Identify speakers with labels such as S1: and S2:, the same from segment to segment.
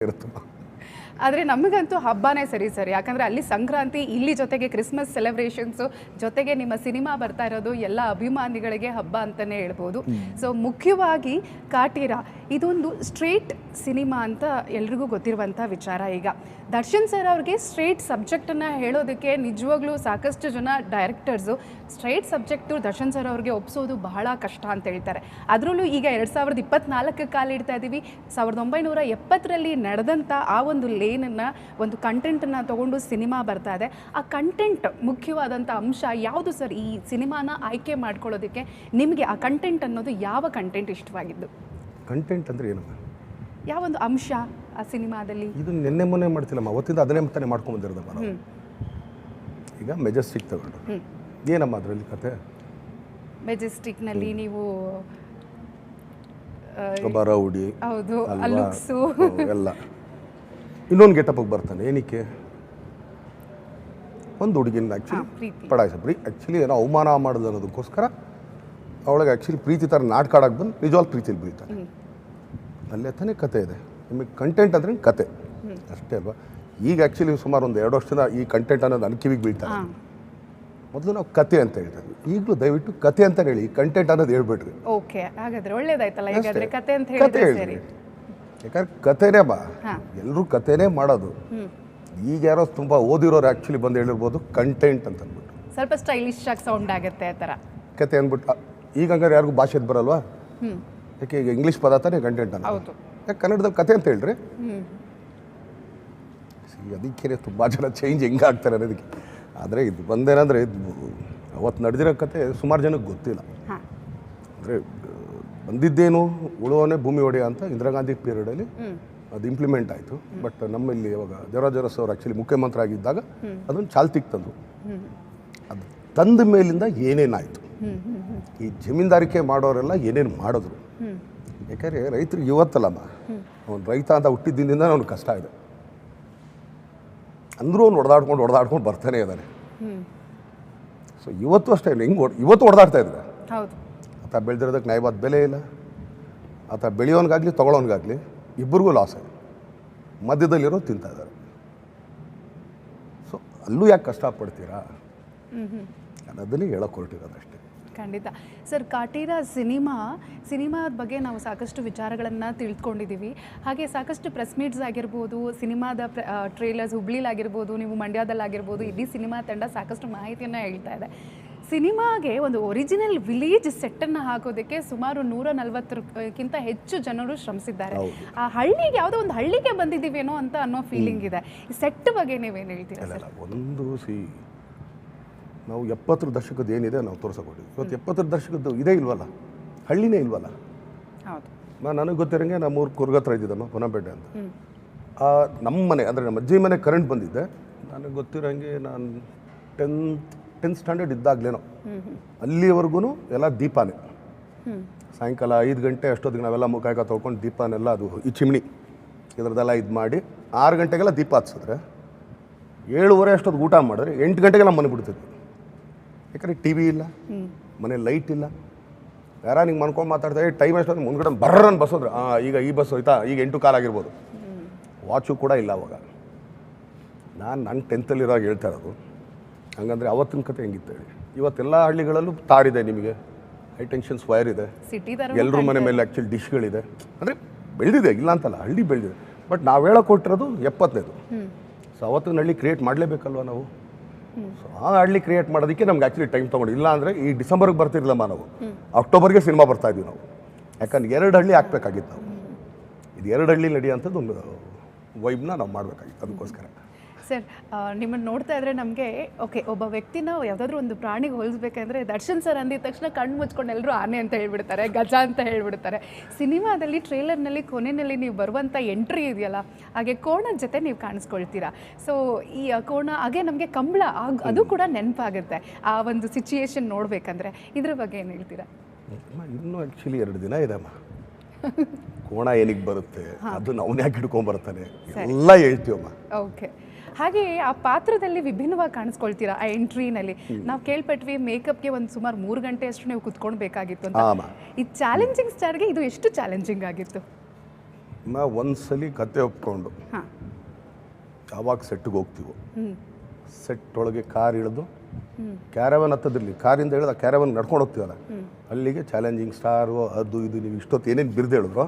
S1: നിർത്തുക
S2: ಆದರೆ ನಮಗಂತೂ ಹಬ್ಬನೇ ಸರಿ ಸರಿ. ಯಾಕಂದರೆ ಅಲ್ಲಿ ಸಂಕ್ರಾಂತಿ ಇಲ್ಲಿ ಜೊತೆಗೆ ಕ್ರಿಸ್ಮಸ್ ಸೆಲೆಬ್ರೇಷನ್ಸು ಜೊತೆಗೆ ನಿಮ್ಮ ಸಿನಿಮಾ ಬರ್ತಾ ಇರೋದು ಎಲ್ಲ ಅಭಿಮಾನಿಗಳಿಗೆ ಹಬ್ಬ ಅಂತಲೇ ಹೇಳ್ಬೋದು. ಸೊ ಮುಖ್ಯವಾಗಿ ಕಾಟೀರ ಇದೊಂದು ಸ್ಟ್ರೇಟ್ ಸಿನಿಮಾ ಅಂತ ಎಲ್ರಿಗೂ ಗೊತ್ತಿರುವಂಥ ವಿಚಾರ ಈಗ. ದರ್ಶನ್ ಸರ್ ಅವ್ರಿಗೆ ಸ್ಟ್ರೇಟ್ ಸಬ್ಜೆಕ್ಟನ್ನು ಹೇಳೋದಕ್ಕೆ ನಿಜವಾಗ್ಲೂ ಸಾಕಷ್ಟು ಜನ directors straight subject Darshan sir ಅವ್ರಿಗೆ ಒಪ್ಸೋದು ಬಹಳ ಕಷ್ಟ ಅಂತ ಹೇಳ್ತಾರೆ. ಅದರಲ್ಲೂ ಈಗ ಎರಡು ಸಾವಿರದ ಇಪ್ಪತ್ನಾಲ್ಕಕ್ಕೆ ಕಾಲಿಡ್ತಾ ಇದ್ದೀವಿ ಸಾವಿರದ ಒಂಬೈನೂರ ಎಪ್ಪತ್ತರಲ್ಲಿ ನಡೆದಂಥ ಆ ಒಂದು ಲೇನನ್ನು ಒಂದು ಕಂಟೆಂಟನ್ನು ತಗೊಂಡು ಸಿನಿಮಾ ಬರ್ತಾ ಇದೆ. ಆ ಕಂಟೆಂಟ್ ಮುಖ್ಯವಾದಂಥ ಅಂಶ ಯಾವುದು ಸರ್? ಈ ಸಿನಿಮಾನ ಆಯ್ಕೆ ಮಾಡ್ಕೊಳ್ಳೋದಕ್ಕೆ ನಿಮಗೆ ಆ ಕಂಟೆಂಟ್ ಅನ್ನೋದು ಯಾವ ಕಂಟೆಂಟ್ ಇಷ್ಟವಾಗಿದ್ದು?
S1: ಕಂಟೆಂಟ್ ಅಂದರೆ ಯಾವ
S2: ಒಂದು ಅಂಶ ಆ ಸಿನಿಮಾದಲ್ಲಿ?
S1: ಇದು ನಿನ್ನೆ ಮೊನ್ನೆ ಮಾಡ್ತಿಲ್ಲಮ್ಮ ಅವತ್ತಿಂದ ಅದನ್ನೇ ತಾನೇ ಮಾಡ್ಕೊಂಡು ಬಂದಿರೋದಮ್ಮ ನಾವು. ಈಗ ಮೆಜೆಸ್ಟಿಕ್ ತಗೊಂಡು. ಏನಮ್ಮ ಅದರಲ್ಲಿ ಕತೆ?
S2: ಮೆಜೆಸ್ಟಿಕ್ನಲ್ಲಿ ನೀವು
S1: ಒಬ್ಬ ರೌಡಿ
S2: ಹೌದು
S1: ಎಲ್ಲ. ಇನ್ನೊಂದು ಗೆಟಪ್ಗೆ ಬರ್ತಾನೆ. ಏನಕ್ಕೆ? ಒಂದು ಹುಡುಗಿನ ಆ್ಯಕ್ಚುಲಿ ಪಡಾಯಿಸ. ಪ್ರೀ ಆ್ಯಕ್ಚುಲಿ ಏನೋ ಅವಮಾನ ಮಾಡೋದು ಅನ್ನೋದಕ್ಕೋಸ್ಕರ ಅವಳಿಗೆ ಆ್ಯಕ್ಚುಲಿ ಪ್ರೀತಿ ಥರ ನಾಟಕ ಆಡಕ್ಕೆ ಬಂದು ನಿಜವಾಗ್ಲೂ ಪ್ರೀತಿಯಲ್ಲಿ ಬೀಳ್ತಾನೆ ಅಲ್ಲೇ ತಾನೇ ಕತೆ ಇದೆ. ನಿಮಗೆ ಕಂಟೆಂಟ್ ಅಂದ್ರೆ ಕತೆ. ಅಷ್ಟೇ ಅಲ್ವಾ? ಈಗ ಆ್ಯಕ್ಚುಲಿ ಸುಮಾರು ಒಂದು ಎರಡು ವರ್ಷದಿಂದ ಈ ಕಂಟೆಂಟ್ ಅನ್ನೋದು ನನ್ನ ಕಿವಿಗೆ ಬೀಳ್ತಾರೆ ಮೊದಲು ನಾವು ಕತೆ ಅಂತ ಹೇಳ್ತೀವಿ ಈಗಲೂ ದಯವಿಟ್ಟು ಕತೆ ಅಂತ ಹೇಳಿ ಕಂಟೆಂಟ್ ಅನ್ನೋದು ಹೇಳ್ಬೇಡ್ರಿ.
S2: ಓಕೆ ಹಾಗಾದ್ರೆ ಒಳ್ಳೇದಾಯ್ತಲ್ಲ. ಕತೆ ಅಂತ ಹೇಳಿ
S1: ಯಾಕಂದ್ರೆ ಕಥೆನೇ ಬಾ. ಎಲ್ಲರೂ ಕಥೆನೇ ಮಾಡೋದು. ಈಗ ಯಾರೋ ತುಂಬ ಓದಿರೋರು ಆ್ಯಕ್ಚುಲಿ ಬಂದು ಹೇಳಿರ್ಬೋದು ಕಂಟೆಂಟ್ ಅಂತ ಅಂದ್ಬಿಟ್ಟು.
S2: ಸ್ವಲ್ಪ ಸ್ಟೈಲಿಶ್ ಆಗಿ ಸೌಂಡ್ ಆಗುತ್ತೆ ಆ ಥರ.
S1: ಕತೆ ಅಂದ್ಬಿಟ್ಟು ಈಗ ಹಂಗಾರೆ ಯಾರಿಗೂ ಭಾಷೆದು ಬರಲ್ವಾ? ಯಾಕೆ ಈಗ ಇಂಗ್ಲೀಷ್ ಪದ ತಾನೇ ಕಂಟೆಂಟ್ ಅಂತ? ಯಾಕೆ ಕನ್ನಡದಲ್ಲಿ ಕತೆ ಅಂತ ಹೇಳ್ರಿ? ಅದಕ್ಕೆ ತುಂಬ ಜನ ಚೇಂಜ್ ಹೆಂಗೆ ಆಗ್ತಾರೆ ಅನ್ನೋದಕ್ಕೆ. ಆದರೆ ಇದು ಬಂದೇನಂದರೆ ಇದು ಅವತ್ತು ನಡೆದಿರೋ ಕತೆ ಸುಮಾರು ಜನಕ್ಕೆ ಗೊತ್ತಿಲ್ಲ. ಅಂದರೆ ಬಂದಿದ್ದೇನು ಉಳುವನೆ ಭೂಮಿ ಒಡೆಯ ಅಂತ ಇಂದಿರಾ ಗಾಂಧಿ ಪೀರಿಯಡಲ್ಲಿ
S2: ಅಲ್ಲಿ
S1: ಅದು ಇಂಪ್ಲಿಮೆಂಟ್ ಆಯಿತು. ಬಟ್ ನಮ್ಮಲ್ಲಿ ಇವಾಗ ಜರ ಜರಸ್ ಅವರು ಆ್ಯಕ್ಚುಲಿ ಮುಖ್ಯಮಂತ್ರಿ ಆಗಿದ್ದಾಗ ಅದನ್ನು ಚಾಲ್ತಿಗೆ ತಂದರು. ಅದು ತಂದ ಮೇಲಿಂದ ಏನೇನಾಯಿತು? ಈ ಜಮೀನ್ದಾರಿಕೆ ಮಾಡೋರೆಲ್ಲ ಏನೇನು ಮಾಡಿದ್ರು? ಯಾಕೆಂದರೆ ರೈತರಿಗೆ ಇವತ್ತಲ್ಲಮ್ಮ ಅವ್ನು ರೈತ ಅಂತ ಹುಟ್ಟಿದ್ದಿಂದ ಅವ್ನಿಗೆ ಕಷ್ಟ ಇದೆ. ಅಂದರೂ ಅವ್ನು ಹೊಡೆದಾಡ್ಕೊಂಡು ಹೊಡೆದಾಡ್ಕೊಂಡು ಬರ್ತಾನೆ ಇದ್ದಾನೆ ಸೊ ಇವತ್ತು ಅಷ್ಟೇ ಹೆಂಗೆ ಇವತ್ತು ಹೊಡೆದಾಡ್ತಾ ಇದ್ದಾರೆ. ಆತ ಬೆಳೆದಿರೋದಕ್ಕೆ ನ್ಯಾಯವಾದ ಬೆಲೆ ಇಲ್ಲ. ಆತ ಬೆಳೆಯೋನ್ಗಾಗಲಿ ತೊಗೊಳೋನ್ಗಾಗಲಿ ಇಬ್ಬರಿಗೂ ಲಾಸ್ ಆಗಿದೆ. ಮಧ್ಯದಲ್ಲಿರೋ ತಿಂತಾ ಇದ್ದಾರೆ. ಸೊ ಅಲ್ಲೂ ಯಾಕೆ ಕಷ್ಟಪಡ್ತೀರಾ? ಅನ್ನೋದನ್ನೇ ಹೇಳೋಕೆ ಹೊರಟಿರೋದಷ್ಟೇ
S2: ಖಂಡಿತ. ಸರ್, ಕಾಟೀರ ಸಿನಿಮಾ, ಸಿನಿಮಾದ ಬಗ್ಗೆ ನಾವು ಸಾಕಷ್ಟು ವಿಚಾರಗಳನ್ನು ತಿಳ್ಕೊಂಡಿದ್ದೀವಿ. ಹಾಗೆ ಸಾಕಷ್ಟು ಪ್ರೆಸ್ ಮೀಟ್ಸ್ ಆಗಿರ್ಬೋದು, ಸಿನಿಮಾದ ಟ್ರೇಲರ್ಸ್ ಹುಬ್ಳಿಲಾಗಿರ್ಬೋದು ನೀವು ಮಂಡ್ಯದಲ್ಲಾಗಿರ್ಬೋದು, ಇಡೀ ಸಿನಿಮಾ ತಂಡ ಸಾಕಷ್ಟು ಮಾಹಿತಿಯನ್ನು ಹೇಳ್ತಾ ಇದೆ. ಸಿನಿಮಾಗೆ ಒಂದು ಒರಿಜಿನಲ್ ವಿಲೇಜ್ ಸೆಟ್ಟನ್ನು ಹಾಕೋದಕ್ಕೆ ಸುಮಾರು ನೂರ ನಲವತ್ತಕ್ಕಿಂತ ಹೆಚ್ಚು ಜನರು ಶ್ರಮಿಸಿದ್ದಾರೆ. ಆ ಹಳ್ಳಿಗೆ ಯಾವುದೋ ಒಂದು ಹಳ್ಳಿಗೆ ಬಂದಿದ್ದೀವೇನೋ ಅಂತ ಅನ್ನೋ ಫೀಲಿಂಗ್ ಇದೆ. ಈ ಸೆಟ್ ಬಗ್ಗೆ ನೀವೇನು ಹೇಳ್ತೀರಾ ಸರ್?
S1: ಒಂದು ಸಿ ನಾವು ಎಪ್ಪತ್ತರ ದಶಕದ ಏನಿದೆ ನಾವು ತೋರ್ಸಕೊಟ್ಟಿದ್ವಿ ಇವತ್ತು ಎಪ್ಪತ್ತರ ದಶಕದ್ದು ಇದೇ ಇಲ್ವಲ್ಲ? ಹಳ್ಳಿನೇ ಇಲ್ವಲ್ಲ?
S2: ಹೌದು.
S1: ನನಗೆ ಗೊತ್ತಿರಂಗೆ ನಮ್ಮೂರು ಊರು ಕುರ್ಗತ್ರ ಇದ್ದಿದ್ದಮ್ಮ ಪೊನ್ನಪೇಟೆ ಅಂತ. ಆ ನಮ್ಮ ಮನೆ ಅಂದರೆ ನಮ್ಮ ಅಜ್ಜಿ ಮನೆ ಕರೆಂಟ್ ಬಂದಿದ್ದೆ. ನನಗೆ ಗೊತ್ತಿರೋಂಗೆ ನಾನು ಟೆಂತ್ ಟೆಂತ್ ಸ್ಟ್ಯಾಂಡರ್ಡ್ ಇದ್ದಾಗಲೇನೋ. ಅಲ್ಲಿವರೆಗೂ ಎಲ್ಲ ದೀಪಾನೇ. ಸಾಯಂಕಾಲ ಐದು ಗಂಟೆ ಅಷ್ಟೊತ್ತಿಗೆ ನಾವೆಲ್ಲ ಮುಖಾಯಕ ತೊಳ್ಕೊಂಡು ದೀಪನೆಲ್ಲ ಅದು ಈ ಚಿಮಣಿ ಇದರದ್ದೆಲ್ಲ ಇದು ಮಾಡಿ ಆರು ಗಂಟೆಗೆಲ್ಲ ದೀಪ ಹಚ್ಚಿದ್ರೆ ಏಳುವರೆ ಅಷ್ಟೊತ್ತು ಊಟ ಮಾಡಿದ್ರೆ ಎಂಟು ಗಂಟೆಗೆಲ್ಲ ಮನೆ ಬಿಡ್ತಿದ್ವಿ. ಯಾಕಂದರೆ ಟಿ ವಿ ಇಲ್ಲ ಮನೆ ಲೈಟ್ ಇಲ್ಲ. ಯಾರ ನಿಂಗೆ ಮನ್ಕೊಂಡು ಮಾತಾಡ್ತಾ ಟೈಮ್ ಎಷ್ಟೊತ್ತು ಮುಂದ್ಗಡೆ ಬರ್ರನ್ ಬಸ್ ಹೋದ್ರೆ ಹಾಂ ಈಗ ಈ ಬಸ್ ಹೋಯ್ತಾ? ಈಗ ಎಂಟು ಕಾಲ್ ಆಗಿರ್ಬೋದು. ವಾಚು ಕೂಡ ಇಲ್ಲ ಅವಾಗ. ನಾನು ನನ್ನ ಟೆಂತಲ್ಲಿರೋವಾಗ ಹೇಳ್ತಾ ಇರೋದು ಹಂಗಂದ್ರೆ ಅವತ್ತಿನ ಕತೆ ಹೆಂಗಿತ್ತು ಹೇಳಿ. ಇವತ್ತೆಲ್ಲ ಹಳ್ಳಿಗಳಲ್ಲೂ ತಾರಿದೆ ನಿಮಗೆ. ಹೈ ಟೆನ್ಷನ್ಸ್ ವೈರ್ ಇದೆ. ಎಲ್ಲರೂ ಮನೆ ಮೇಲೆ ಆ್ಯಕ್ಚುಲಿ ಡಿಶ್ಗಳಿದೆ ಅಂದರೆ ಬೆಳೆದಿದೆ ಇಲ್ಲ ಅಂತಲ್ಲ ಹಳ್ಳಿ ಬೆಳೆದಿದೆ. ಬಟ್ ನಾವು ಹೇಳೋಕೆ ಕೊಟ್ಟಿರೋದು ಎಪ್ಪತ್ತನೇದು. ಸೊ ಅವತ್ತಿನ ಹಳ್ಳಿ ಕ್ರಿಯೇಟ್ ಮಾಡಲೇಬೇಕಲ್ವ ನಾವು? ಸೊ ಆ ಹಳ್ಳಿ ಕ್ರಿಯೇಟ್ ಮಾಡೋದಕ್ಕೆ ನಮ್ಗೆ ಆ್ಯಕ್ಚುಲಿ ಟೈಮ್ ತೊಗೊಂಡು ಇಲ್ಲ ಅಂದರೆ ಈ ಡಿಸೆಂಬರ್ಗೆ ಬರ್ತಿರ್ಲಮ್ಮ ನಾವು. ಅಕ್ಟೋಬರ್ಗೆ ಸಿನಿಮಾ ಬರ್ತಾ ಇದ್ವಿ ನಾವು. ಯಾಕಂದ್ರೆ ಎರಡು ಹಳ್ಳಿ ಹಾಕ್ಬೇಕಾಗಿತ್ತು ನಾವು. ಇದು ಎರಡು ಹಳ್ಳಿ ನಡೆಯುವಂಥದ್ದು ಒಂದು ವೈಬ್ನ ನಾವು ಮಾಡಬೇಕಾಗಿತ್ತು ಅದಕ್ಕೋಸ್ಕರ.
S2: ಸರ್ ನಿಮ್ಮನ್ನು ನೋಡ್ತಾ ಇದ್ರೆ ನಮಗೆ ಓಕೆ ಒಬ್ಬ ವ್ಯಕ್ತಿನ ಯಾವುದಾದ್ರೂ ಒಂದು ಪ್ರಾಣಿಗೆ ಹೋಲಿಸ್ಬೇಕಂದ್ರೆ ದರ್ಶನ್ ಸರ್ ಅಂದಿದ ತಕ್ಷಣ ಕಣ್ಣು ಮುಚ್ಕೊಂಡು ಎಲ್ಲರೂ ಆನೆ ಅಂತ ಹೇಳ್ಬಿಡ್ತಾರೆ ಗಜ ಅಂತ ಹೇಳ್ಬಿಡ್ತಾರೆ. ಸಿನಿಮಾದಲ್ಲಿ ಟ್ರೇಲರ್ನಲ್ಲಿ ಕೊನೆಯಲ್ಲಿ ನೀವು ಬರುವಂಥ ಎಂಟ್ರಿ ಇದೆಯಲ್ಲ ಹಾಗೆ ಕೋಣದ ಜೊತೆ ನೀವು ಕಾಣಿಸ್ಕೊಳ್ತೀರಾ? ಸೊ ಈ ಕೋಣ ಹಾಗೆ ನಮಗೆ ಕಂಬಳ ಆಗ್- ಅದು ಕೂಡ ನೆನಪಾಗುತ್ತೆ ಆ ಒಂದು ಸಿಚುಯೇಷನ್ ನೋಡಬೇಕಂದ್ರೆ. ಇದ್ರ ಬಗ್ಗೆ ಏನು ಹೇಳ್ತೀರಾ?
S1: ಇನ್ನೂ ಆ್ಯಕ್ಚುಲಿ ಎರಡು ದಿನ ಇದೆ ಅಮ್ಮ. ಕೋಣ ಏನಿಗೆ ಬರುತ್ತೆ ಅದನ್ನ ಅವನ ಯಾಕೆ ಹಿಡ್ಕೊಂಬರ್ತಾನೆ ಎಲ್ಲ ಹೇಳ್ತೀವಮ್ಮ.
S2: ಓಕೆ. ಹಾಗೆ ಆ ಪಾತ್ರದಲ್ಲಿ ವಿಭಿನ್ನವಾಗಿ ಕಾಣಿಸ್ಕೊಳ್ತೀರಾ ಆ ಎಂಟ್ರಿನಲ್ಲಿ? ನಾವು ಕೇಳ್ಪಟ್ವಿ ಮೇಕಪ್ಗೆ ಒಂದು ಸುಮಾರು ಮೂರು ಗಂಟೆ ಅಷ್ಟು ನೀವು ಕುತ್ಕೊಳ್ಬೇಕಾಗಿತ್ತು ಅಂತ. ಈ ಚಾಲೆಂಜಿಂಗ್ ಸ್ಟಾರ್ಗೆ ಇದು ಎಷ್ಟು ಚಾಲೆಂಜಿಂಗ್ ಆಗಿತ್ತು?
S1: ನಾ ಒಂದ್ಸಲಿ ಕತೆ ಒಪ್ಕೊಂಡು.
S2: ಹಾಂ.
S1: ಯಾವಾಗ ಸೆಟ್ಗೆ ಹೋಗ್ತೀವೋ. ಸೆಟ್ ಒಳಗೆ ಕಾರ್ ಇಳಿದು ಕ್ಯಾರವನ್ ಹತ್ತದಿರಲಿ. ಕಾರಿಂದ ಹೇಳಿದ ಕ್ಯಾರವನ್ ನಡ್ಕೊಂಡು ಹೋಗ್ತೀವಲ್ಲ. ಅಲ್ಲಿಗೆ ಚಾಲೆಂಜಿಂಗ್ ಸ್ಟಾರು ಅದು ಇದು ನೀವು ಇಷ್ಟೊತ್ತು ಏನೇನು ಬಿರ್ದು ಹೇಳಿದ್ರು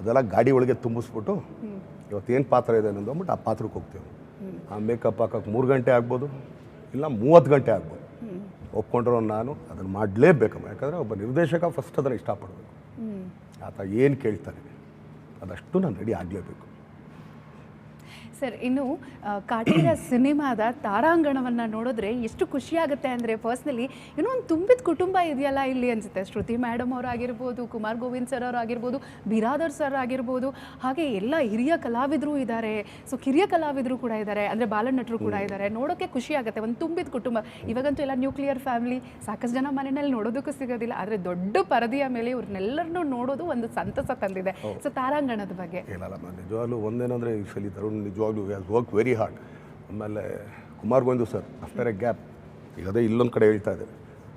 S1: ಅದೆಲ್ಲ ಗಾಡಿ ಒಳಗೆ ತುಂಬಿಸ್ಬಿಟ್ಟು ಇವತ್ತೇನು ಪಾತ್ರ ಇದೆ ಅನ್ನೋದು ಅಂದ್ಬಿಟ್ಟು ಆ ಪಾತ್ರಕ್ಕೆ ಹೋಗ್ತೀವಿ. ಆ ಮೇಕಪ್ ಹಾಕೋಕ್ಕೆ ಮೂರು ಗಂಟೆ ಆಗ್ಬೋದು ಇಲ್ಲ ಮೂವತ್ತು ಗಂಟೆ ಆಗ್ಬೋದು. ಒಪ್ಕೊಂಡಿರೋ ನಾನು ಅದನ್ನು ಮಾಡಲೇಬೇಕಮ್ಮ. ಯಾಕಂದರೆ ಒಬ್ಬ ನಿರ್ದೇಶಕ ಫಸ್ಟ್ ಅದನ್ನು ಇಷ್ಟಪಡಬೇಕು. ಆತ ಏನು ಕೇಳ್ತಾನೆ ಅದಷ್ಟು ನಾನು ರೆಡಿ ಆಗಲೇಬೇಕು.
S2: ಸರ್ ಇನ್ನು ಕಾಟೇರ ಸಿನಿಮಾದ ತಾರಾಂಗಣವನ್ನ ನೋಡಿದ್ರೆ ಎಷ್ಟು ಖುಷಿಯಾಗುತ್ತೆ ಅಂದರೆ ಪರ್ಸ್ನಲಿ ಏನೋ ಒಂದು ತುಂಬಿದ ಕುಟುಂಬ ಇದೆಯಲ್ಲ ಇಲ್ಲಿ ಅನ್ಸುತ್ತೆ. ಶ್ರುತಿ ಮೇಡಮ್ ಅವರಾಗಿರ್ಬೋದು ಕುಮಾರ್ ಗೋವಿಂದ್ ಸರ್ ಅವರಾಗಿರ್ಬೋದು ಬಿರಾದರ್ ಸರ್ ಆಗಿರ್ಬೋದು ಹಾಗೆ ಎಲ್ಲ ಹಿರಿಯ ಕಲಾವಿದರು ಇದ್ದಾರೆ. ಸೊ ಕಿರಿಯ ಕಲಾವಿದರು ಕೂಡ ಇದ್ದಾರೆ ಅಂದರೆ ಬಾಲನಟರು ಕೂಡ ಇದ್ದಾರೆ. ನೋಡೋಕೆ ಖುಷಿ ಆಗುತ್ತೆ ಒಂದು ತುಂಬಿದ ಕುಟುಂಬ. ಇವಾಗಂತೂ ಎಲ್ಲ ನ್ಯೂಕ್ಲಿಯರ್ ಫ್ಯಾಮಿಲಿ ಸಾಕಷ್ಟು ಜನ ಮನೆಯಲ್ಲಿ ನೋಡೋದಕ್ಕೂ ಸಿಗೋದಿಲ್ಲ. ಆದರೆ ದೊಡ್ಡ ಪರದೆಯ ಮೇಲೆ ಇವ್ರನ್ನೆಲ್ಲರನ್ನೂ ನೋಡೋದು ಒಂದು ಸಂತಸ ತಂದಿದೆ. ಸೊ ತಾರಾಂಗಣದ ಬಗ್ಗೆ.
S1: ನಿಜವಾಗ್ಲೂ ಒಂದೇನಂದ್ರೆ ಈ ಸಲ ತರುಣ್ ನಿಜವಾಗ್ಲೂ ಹ್ಯಾಸ್ ವರ್ಕ್ ವೆರಿ ಹಾರ್ಡ್ ಆಮೇಲೆ Kumar Govind sir after a gap ಈಗ ಅದೇ ಇಲ್ಲೊಂದು ಕಡೆ ಹೇಳ್ತಾ ಇದ್ದಾರೆ.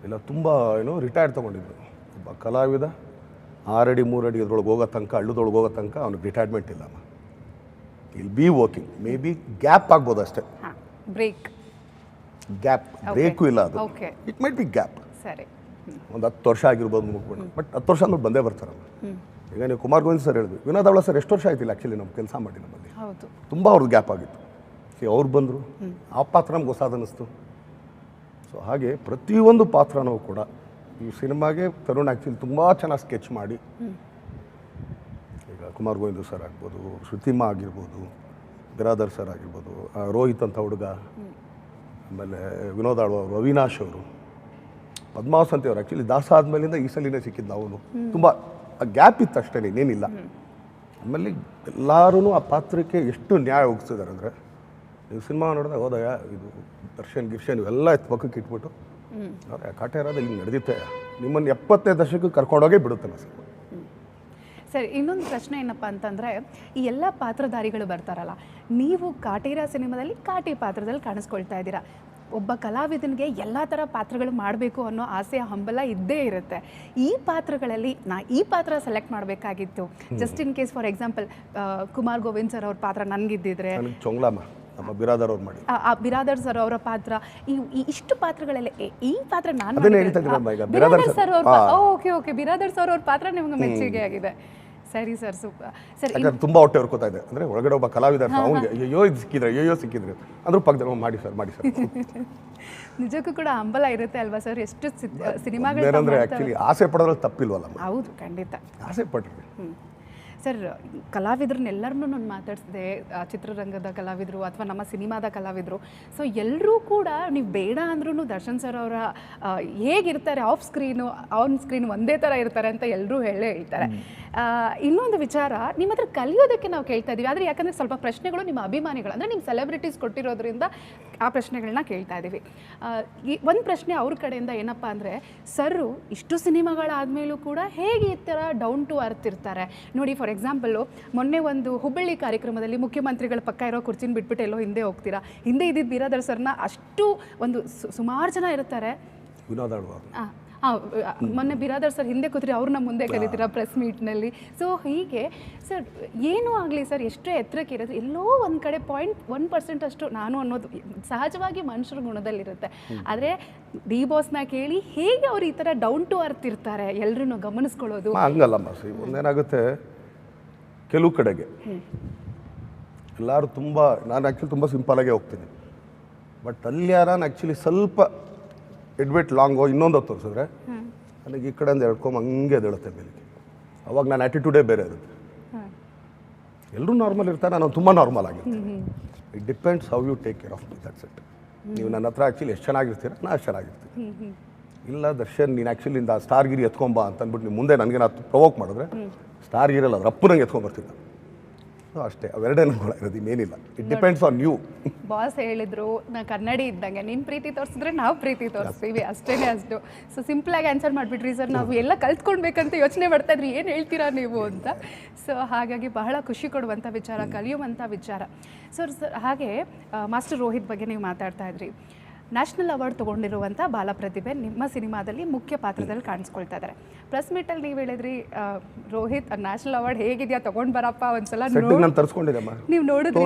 S1: ಇಲ್ಲ ತುಂಬ ಏನು ರಿಟೈರ್ಡ್ ತೊಗೊಂಡಿದ್ದು ಒಬ್ಬ ಕಲಾವಿದ ಆರಡಿ ಮೂರಡಿ ಇದ್ರೊಳಗೆ ಹೋಗೋ ತನಕ ಹಳ್ಳದೊಳಗೆ ಹೋಗೋ ತನಕ ಅವ್ನಿಗೆ ರಿಟೈರ್ಮೆಂಟ್ ಇಲ್ಲ. I'll be working may be gap ಆಗ್ಬೋದು ಅಷ್ಟೇ.
S2: ಬ್ರೇಕ್
S1: ಗ್ಯಾಪ್ ಬ್ರೇಕು ಇಲ್ಲ ಅದು. ಇಟ್ ಮೈಟ್ ಬಿ ಗ್ಯಾಪ್
S2: ಸರಿ.
S1: ಒಂದು ಹತ್ತು ವರ್ಷ ಆಗಿರ್ಬೋದು ಮುಗ್ಬೋದು ಬಟ್ ಹತ್ತು ವರ್ಷ ಅಂದ್ರೆ ಬಂದೇ ಬರ್ತಾರಲ್ಲ. ಈಗ ನೀವು ಕುಮಾರ್ ಗೋವಿಂದ್ ಸರ್ ಹೇಳಿದ್ವಿ ವಿನೋದ್ ಅವಳ ಸರ್ ಎಷ್ಟು ವರ್ಷ ಆಯ್ತಿಲ್ಲ ಆ್ಯಕ್ಚುಲಿ ನಮ್ಮ ಕೆಲಸ ಮಾಡಿ ನಮ್ಮಲ್ಲಿ.
S2: ಹೌದು.
S1: ತುಂಬ ಅವ್ರದ್ದು ಗ್ಯಾಪ್ ಆಗಿತ್ತು. ಸಿ ಅವ್ರು ಬಂದರು. ಆ ಪಾತ್ರ ನಮ್ಗೆ ಹೊಸಾದ ಅನ್ನಿಸ್ತು. ಸೊ ಹಾಗೆ ಪ್ರತಿಯೊಂದು ಪಾತ್ರನೂ ಕೂಡ ಈ ಸಿನಿಮಾಗೆ ತರುಣ್ ಆ್ಯಕ್ಚುಲಿ ತುಂಬ ಚೆನ್ನಾಗಿ ಸ್ಕೆಚ್ ಮಾಡಿ. ಈಗ ಕುಮಾರ್ ಗೋವಿಂದ ಸರ್ ಆಗ್ಬೋದು ಶ್ರುತಿಮಾ ಆಗಿರ್ಬೋದು ಬಿರಾದರ್ ಸರ್ ಆಗಿರ್ಬೋದು ರೋಹಿತ್ ಅಂತ ಹುಡುಗ ಆಮೇಲೆ ವಿನೋದ್ ಆಳ್ವ ಅವರು ಅವಿನಾಶ್ ಅವರು ಪದ್ಮಾವಸಂತಿ ಅವರು ಆ್ಯಕ್ಚುಲಿ ದಾಸ ಆದಮೇಲಿಂದ ಈ ಸಲಿನೇ ಸಿಕ್ಕಿದ್ದು ಅವನು ತುಂಬ ಗ್ಯಾಪ್ ಇತ್ತು ಅಷ್ಟೇ ಇನ್ನೇನಿಲ್ಲ. ಆಮೇಲೆ ಎಲ್ಲರೂ ಆ ಪಾತ್ರಕ್ಕೆ ಎಷ್ಟು ನ್ಯಾಯ ಒಗ್ಸಿದ್ದಾರೆ ಅಂದರೆ, ನೀವು ಸಿನಿಮಾ ನೋಡಿದಾಗ ಹೋದಾಗ ಇದು ದರ್ಶನ್ ಗಿರ್ಶನ್ ಇವೆಲ್ಲ ಇತ್ತು ಪಕ್ಕಕ್ಕೆ ಇಟ್ಬಿಟ್ಟು ಕಾಟೆ ಕಾಟೇರಾದ ಇಲ್ಲಿ ನಡೆದಿತ್ತೆ. ನಿಮ್ಮನ್ನು ಎಪ್ಪತ್ತನೇ ದಶಕಕ್ಕೆ ಕರ್ಕೊಂಡೋಗೇ ಬಿಡುತ್ತೆ ನಾ ಸಿನಿಮಾ.
S2: ಸರ್, ಇನ್ನೊಂದು ಪ್ರಶ್ನೆ ಏನಪ್ಪ ಅಂತಂದರೆ, ಈ ಎಲ್ಲ ಪಾತ್ರಧಾರಿಗಳು ಬರ್ತಾರಲ್ಲ, ನೀವು ಕಾಟೇರ ಸಿನಿಮಾದಲ್ಲಿ ಕಾಟಿ ಪಾತ್ರದಲ್ಲಿ ಕಾಣಿಸ್ಕೊಳ್ತಾ ಇದ್ದೀರಾ. ಒಬ್ಬ ಕಲಾವಿದನಿಗೆ ಎಲ್ಲ ಥರ ಪಾತ್ರಗಳು ಮಾಡಬೇಕು ಅನ್ನೋ ಆಸೆ ಹಂಬಲ ಇದ್ದೇ ಇರುತ್ತೆ. ಈ ಪಾತ್ರಗಳಲ್ಲಿ ನಾ ಈ ಪಾತ್ರ ಸೆಲೆಕ್ಟ್ ಮಾಡಬೇಕಾಗಿತ್ತು. Just in case for example Kumar Govind sir ಅವ್ರ ಪಾತ್ರ ನನಗಿದ್ದಿದ್ರೆ.
S1: ನಮ್ಮ ಬಿರಾದರ್ ಅವ್ರು ಮಾಡಿ.
S2: ಆ- ಬಿರಾದರ್ ಸರ್ ಅವರ ಪಾತ್ರ ಈ ಈ ಇಷ್ಟು ಪಾತ್ರಗಳಲ್ಲಿ ಈ ಪಾತ್ರ ನಾನು
S1: ಬಿರಾದರ್
S2: ಸರ್. ಅವ್ರ ಓಕೆ ಓಕೆ ಬಿರಾದರ್ ಸರ್ ಅವ್ರ ಪಾತ್ರ ನಿಮ್ಗೆ ಮೆಚ್ಚುಗೆ ಆಗಿದೆ ಸರಿ ಸರ್ ಸೂಪರ್ ಸರ್
S1: ಯಾಕಂದ್ರೆ ತುಂಬ ಹೊಟ್ಟೆ ಹೊರ್ಕೋತಾ ಇದೆ. ಅಂದರೆ ಒಳಗಡೆ ಒಬ್ಬ ಕಲಾವಿದ ಅವ್ನಿಗೆ ಅಯ್ಯೋ ಇದು ಸಿಕ್ಕಿದ್ರೆ ಅಯ್ಯೋ ಸಿಕ್ಕಿದ್ರೆ ಅದ್ರ ಪಕ್ಕದಲ್ಲಿ ಮಾಡಿ ಸರ್ ಮಾಡಿ ಸರ್.
S2: ನಿಜಕ್ಕೂ ಕೂಡ ಹಂಬಲ ಇರುತ್ತೆ ಅಲ್ವಾ ಸರ್? ಎಷ್ಟು ಸಿನಿಮಾಗಳು
S1: ಆ್ಯಕ್ಚುಲಿ ಆಸೆ ಪಡೋದ್ರಲ್ಲಿ ತಪ್ಪಿಲ್ವಲ್ಲ
S2: ಹೌದು ಖಂಡಿತ.
S1: ಆಸೆ ಪಡ್ರಿ.
S2: ಸರ್ ಕಲಾವಿದ್ರನ್ನೆಲ್ಲರನ್ನೂ ನಾನು ಮಾತಾಡಿಸಿದೆ ಚಿತ್ರರಂಗದ ಕಲಾವಿದರು ಅಥವಾ ನಮ್ಮ ಸಿನಿಮಾದ ಕಲಾವಿದರು. ಸೊ ಎಲ್ಲರೂ ಕೂಡ ನೀವು ಬೇಡ ಅಂದ್ರೂ ದರ್ಶನ್ ಸರ್ ಅವರ ಹೇಗಿರ್ತಾರೆ ಆಫ್ ಸ್ಕ್ರೀನು ಆನ್ ಸ್ಕ್ರೀನ್ ಒಂದೇ ಥರ ಇರ್ತಾರೆ ಅಂತ ಎಲ್ಲರೂ ಹೇಳೇ ಹೇಳ್ತಾರೆ. ಇನ್ನೊಂದು ವಿಚಾರ ನಿಮ್ಮ ಹತ್ರ ಕಲಿಯೋದಕ್ಕೆ ನಾವು ಕೇಳ್ತಾ ಇದ್ದೀವಿ ಆದರೆ ಯಾಕಂದರೆ ಸ್ವಲ್ಪ ಪ್ರಶ್ನೆಗಳು ನಿಮ್ಮ ಅಭಿಮಾನಿಗಳು ಅಂದರೆ ನಿಮ್ಮ ಸೆಲೆಬ್ರಿಟೀಸ್ ಕೊಟ್ಟಿರೋದ್ರಿಂದ ಆ ಪ್ರಶ್ನೆಗಳನ್ನ ಕೇಳ್ತಾ ಇದ್ದೀವಿ ಈ ಒಂದು ಪ್ರಶ್ನೆ ಅವ್ರ ಕಡೆಯಿಂದ ಏನಪ್ಪ ಅಂದರೆ ಸರ್ರು ಇಷ್ಟು ಸಿನಿಮಾಗಳಾದಮೇಲೂ ಕೂಡ ಹೇಗೆ ಈ ಥರ ಡೌನ್ ಟು ಅರ್ತ್ ಇರ್ತಾರೆ? ನೋಡಿ ಫಾರ್ ಎಕ್ಸಾಂಪಲ್ಲು ಮೊನ್ನೆ ಒಂದು ಹುಬ್ಬಳ್ಳಿ ಕಾರ್ಯಕ್ರಮದಲ್ಲಿ ಮುಖ್ಯಮಂತ್ರಿಗಳ ಪಕ್ಕ ಇರೋ ಕುರ್ಚಿನ ಬಿಟ್ಬಿಟ್ಟು ಎಲ್ಲೋ ಹಿಂದೆ ಹೋಗ್ತೀರಾ? ಹಿಂದೆ ಇದ್ದಿದ್ದು ಬಿರಾದರ್ ಸರ್ನ ಅಷ್ಟು ಒಂದು ಸು- ಸುಮಾರು ಜನ ಇರ್ತಾರೆ. ಆ, ಮೊನ್ನೆ ಬಿರಾದರ್ ಸರ್ ಹಿಂದೆ ಕೂತ್ರಿ ಅವ್ರನ್ನ ಮುಂದೆ ಕರೀತೀರಾ ಪ್ರೆಸ್ ಮೀಟ್ನಲ್ಲಿ ಸೊ ಹೀಗೆ ಸರ್ ಏನೂ ಆಗಲಿ ಸರ್ ಎಷ್ಟೇ ಎತ್ತರಕ್ಕೆ ಇರೋದು ಎಲ್ಲೋ ಒಂದು ಕಡೆ ಪಾಯಿಂಟ್ ಒನ್ ಪರ್ಸೆಂಟ್ ಅಷ್ಟು ನಾನು ಅನ್ನೋದು ಸಹಜವಾಗಿ ಮನುಷ್ಯರ ಗುಣದಲ್ಲಿರುತ್ತೆ. ಆದರೆ ಡಿ ಬಾಸ್ನ ಕೇಳಿ ಹೇಗೆ ಅವ್ರು ಈ ಥರ ಡೌನ್ ಟು ಅರ್ತ್ ಇರ್ತಾರೆ? ಎಲ್ಲರೂ ಗಮನಿಸ್ಕೊಳ್ಳೋದು.
S1: ಹಂಗಲ್ಲಮ್ಮ ಸಿ ಒಂದೇನಾಗುತ್ತೆ ಕೆಲವು ಕಡೆಗೆ ಎಲ್ಲರೂ ತುಂಬ ನಾನು ಆ್ಯಕ್ಚುಲಿ ತುಂಬ ಸಿಂಪಲಾಗೇ ಹೋಗ್ತೀನಿ. ಬಟ್ ಅಲ್ಲಿ ಯಾರು ಆ್ಯಕ್ಚುಲಿ ಸ್ವಲ್ಪ ಎಡ್ಬಿಟ್ ಲಾಂಗೋ ಇನ್ನೊಂದು ಹೊತ್ತು ತೋರಿಸಿದ್ರೆ ನನಗೆ ಈ ಕಡೆಯಿಂದ ಎಳ್ಕೊಂಬ ಹಂಗೆ ಎದ್ದೇಳುತ್ತೆ ಮೇಲೆ ಅವಾಗ ನಾನು ಆ್ಯಟಿಟ್ಯೂಡೇ ಬೇರೆ ಇರುತ್ತೆ. ಎಲ್ಲರೂ ನಾರ್ಮಲ್ ಇರ್ತಾರೆ ನಾನು ತುಂಬ normal ಆಗಿರ್ತೀನಿ it depends how you take care of me that's it ನೀವು ನನ್ನ ಹತ್ರ ಆ್ಯಕ್ಚುಲಿ ಎಷ್ಟು ಚೆನ್ನಾಗಿರ್ತೀರ ನಾನು ಅಷ್ಟು ಚೆನ್ನಾಗಿರ್ತೀನಿ. ಇಲ್ಲ ದರ್ಶನ್ ನೀನು ಆ್ಯಕ್ಚುಲಿ ಇಂದ ಸ್ಟಾರ್ಗಿರಿ ಎತ್ಕೊಂಬ ಅಂತ ಅಂದ್ಬಿಟ್ಟು ನೀವು ಮುಂದೆ ನನಗೆ ನಾ ಪ್ರೊವೋಕ್ ಮಾಡಿದ್ರೆ ಸ್ಟಾರ್ಗಿರಲ್ಲ ಅದ್ರ ಅಪ್ಪು ನಂಗೆ ಎತ್ಕೊಂಡ್ಬರ್ತಿದ್ದ ಸೊ ಅಷ್ಟೇ. ಅವೆರಡೇ ಕೂಡ ಇರೋದು ಇನ್ನೇನಿಲ್ಲ. It depends on you
S2: boss ಹೇಳಿದ್ರು ನಾ ಕನ್ನಡಿ ಇದ್ದಂಗೆ. ನಿನ್ನ ಪ್ರೀತಿ ತೋರಿಸಿದ್ರೆ ನಾವು ಪ್ರೀತಿ ತೋರಿಸ್ತೀವಿ ಅಷ್ಟೇ. ಅಷ್ಟು ಸೊ ಸಿಂಪಲಾಗಿ ಆನ್ಸರ್ ಮಾಡಿಬಿಟ್ರಿ ಸರ್ ನಾವು ಎಲ್ಲ ಕಲ್ತ್ಕೊಳ್ಬೇಕಂತ ಯೋಚನೆ ಮಾಡ್ತಾ ಇದ್ರಿ. ಏನು ಹೇಳ್ತೀರಾ ನೀವು ಅಂತ? ಸೊ ಹಾಗಾಗಿ ಬಹಳ ಖುಷಿ ಕೊಡುವಂಥ ವಿಚಾರ ಕಲಿಯುವಂಥ ವಿಚಾರ. ಸರ್ ಸರ್ ಹಾಗೆ ಮಾಸ್ಟರ್ ರೋಹಿತ್ ಬಗ್ಗೆ ನೀವು ಮಾತಾಡ್ತಾ ಇದ್ರಿ. ನ್ಯಾಷನಲ್ ಅವಾರ್ಡ್ ತೊಗೊಂಡಿರುವಂಥ ಬಾಲಪ್ರತಿಭೆ ನಿಮ್ಮ ಸಿನಿಮಾದಲ್ಲಿ ಮುಖ್ಯ ಪಾತ್ರದಲ್ಲಿ ಕಾಣಿಸ್ಕೊಳ್ತಾ ಇದ್ದಾರೆ. ಪ್ರೆಸ್ ಮೀಟಲ್ಲಿ ನೀವು ಹೇಳಿದ್ರಿ ರೋಹಿತ್ ನ್ಯಾಷನಲ್ ಅವಾರ್ಡ್ ಹೇಗಿದೆಯಾ ತೊಗೊಂಡು ಬರಪ್ಪ ಒಂದ್ಸಲ
S1: ನಾನು ತರಿಸ್ಕೊಂಡಿದ್ದಮ್ಮ
S2: ನೀವು ನೋಡಿದ್ರಿ?